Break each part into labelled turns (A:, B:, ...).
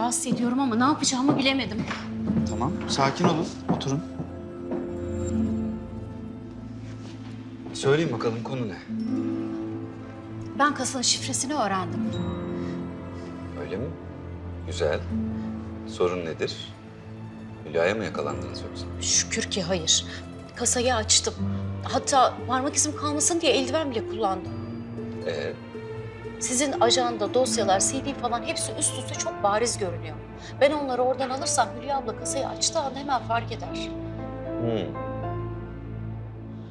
A: rahatsız ediyorum ama ne yapacağımı bilemedim.
B: Tamam, sakin olun. Oturun. Söyleyin bakalım konu ne?
A: Ben kasanın şifresini öğrendim.
C: Öyle mi? Güzel. Sorun nedir? Hülya'ya mı yakalandınız yoksa?
A: Şükür ki hayır. Kasayı açtım. Hatta parmak izim kalmasın diye eldiven bile kullandım.
C: Ee,
A: Sizin ajanda, dosyalar, CD falan hepsi üst üste çok bariz görünüyor. Ben onları oradan alırsam Hülya abla kasayı açtığı anda hemen fark eder.
C: hmm.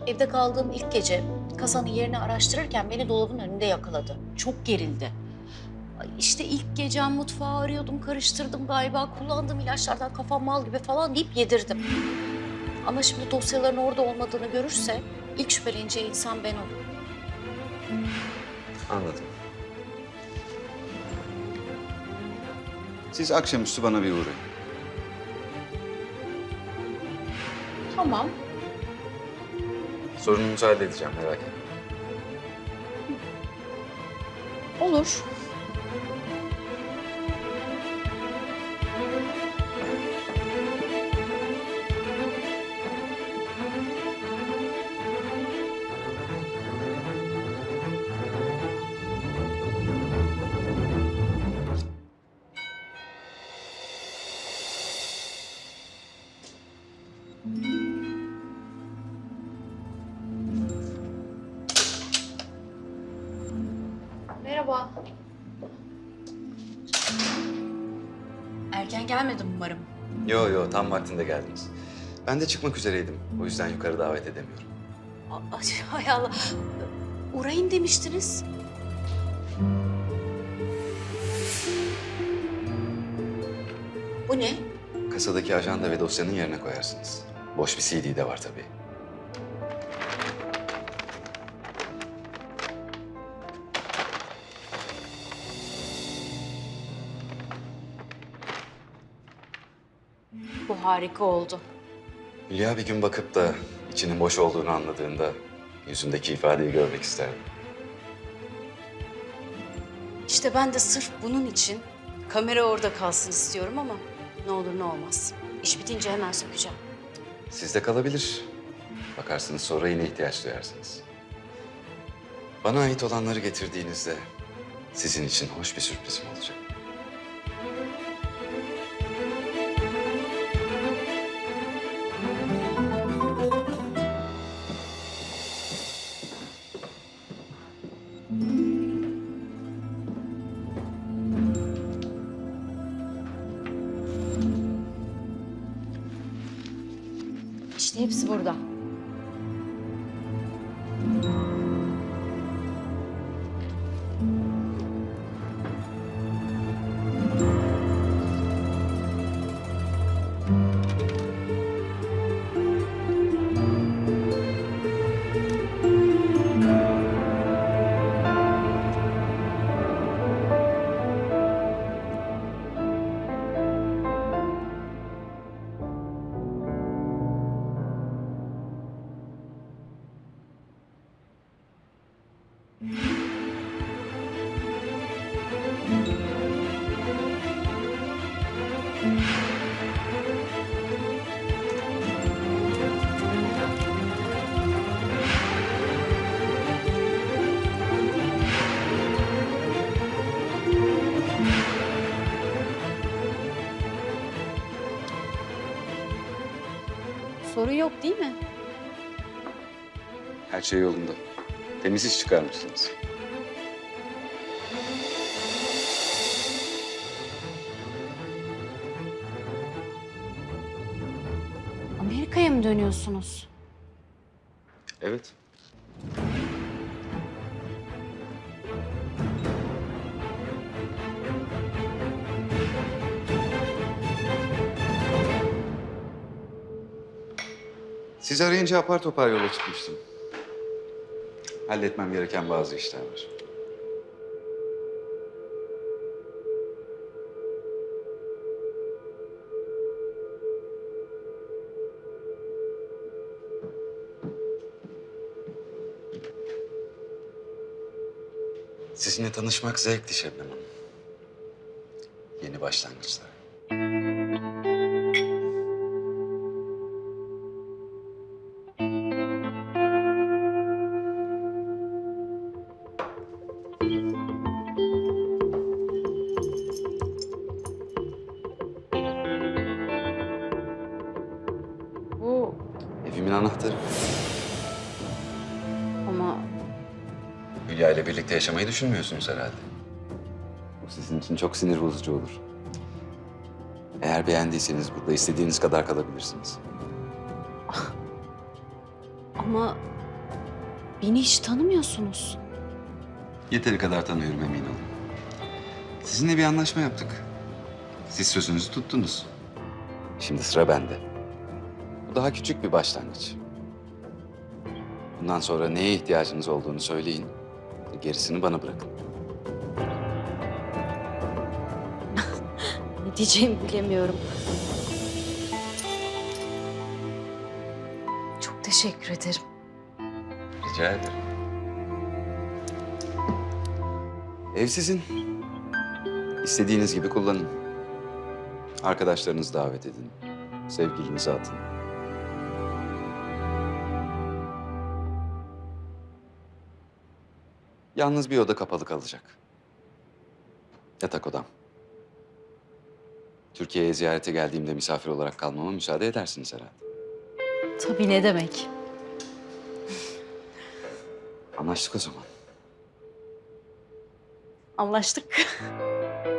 A: Evde kaldığım ilk gece kasanın yerini araştırırken beni dolabın önünde yakaladı. Çok gerildi. Ay İşte ilk gecem mutfağı arıyordum, karıştırdım galiba. Kullandığım ilaçlardan kafam mal gibi falan deyip yedirdim. Ama şimdi dosyaların orada olmadığını görürse ilk şüpheleneceği insan ben olurum.
C: Anladım.
B: Siz akşamüstü bana bir uğrayın.
A: Tamam.
C: Sorununuzu halledeceğim merak etme.
A: Olur. Merhaba. Erken gelmedim umarım.
C: Yo yo tam vaktinde geldiniz. Ben de çıkmak üzereydim. O yüzden yukarı davet edemiyorum.
A: Ay, hay Allah. Uğrayın demiştiniz. Bu ne?
C: Kasadaki ajanda ve dosyanın yerine koyarsınız. Boş bir CD de var tabii.
A: Bu harika oldu.
C: Hülya bir gün bakıp da içinin boş olduğunu anladığında yüzündeki ifadeyi görmek isterdim.
A: İşte ben de sırf bunun için kamera orada kalsın istiyorum ama ne olur ne olmaz. İş bitince hemen sökeceğim.
C: Sizde kalabilir. Bakarsınız sonra yine ihtiyaç duyarsınız. Bana ait olanları getirdiğinizde sizin için hoş bir sürprizim olacak.
A: Hepsi burada. Sorun yok değil mi?
B: Her şey yolunda. Temiz iş çıkarmışsınız.
A: Amerika'ya mı dönüyorsunuz?
B: Evet. Siz arayınca apar topar yola çıkmıştım. Halletmem gereken bazı işler var.
C: Sizinle tanışmak zevkti Şebnem Hanım. Yeni yeni Evimin anahtarı.
A: ama
C: Hülya ile birlikte yaşamayı düşünmüyorsunuz herhalde. Bu sizin için çok sinir bozucu olur. Eğer beğendiyseniz burada istediğiniz kadar kalabilirsiniz.
A: ama beni hiç tanımıyorsunuz.
C: Yeteri kadar tanıyorum emin olun. Sizinle bir anlaşma yaptık. Siz sözünüzü tuttunuz. Şimdi sıra bende. Bu daha küçük bir başlangıç. Bundan sonra neye ihtiyacınız olduğunu söyleyin. Gerisini bana bırakın.
A: Ne diyeceğimi bilemiyorum. Çok teşekkür ederim.
C: Rica ederim. Ev sizin. İstediğiniz gibi kullanın. Arkadaşlarınızı davet edin. Sevgilinizi atın. Yalnız bir oda kapalı kalacak. Yatak odam. Türkiye'ye ziyarete geldiğimde misafir olarak kalmama müsaade edersiniz herhalde.
A: Tabii ne demek?
C: Anlaştık o zaman.
A: Anlaştık.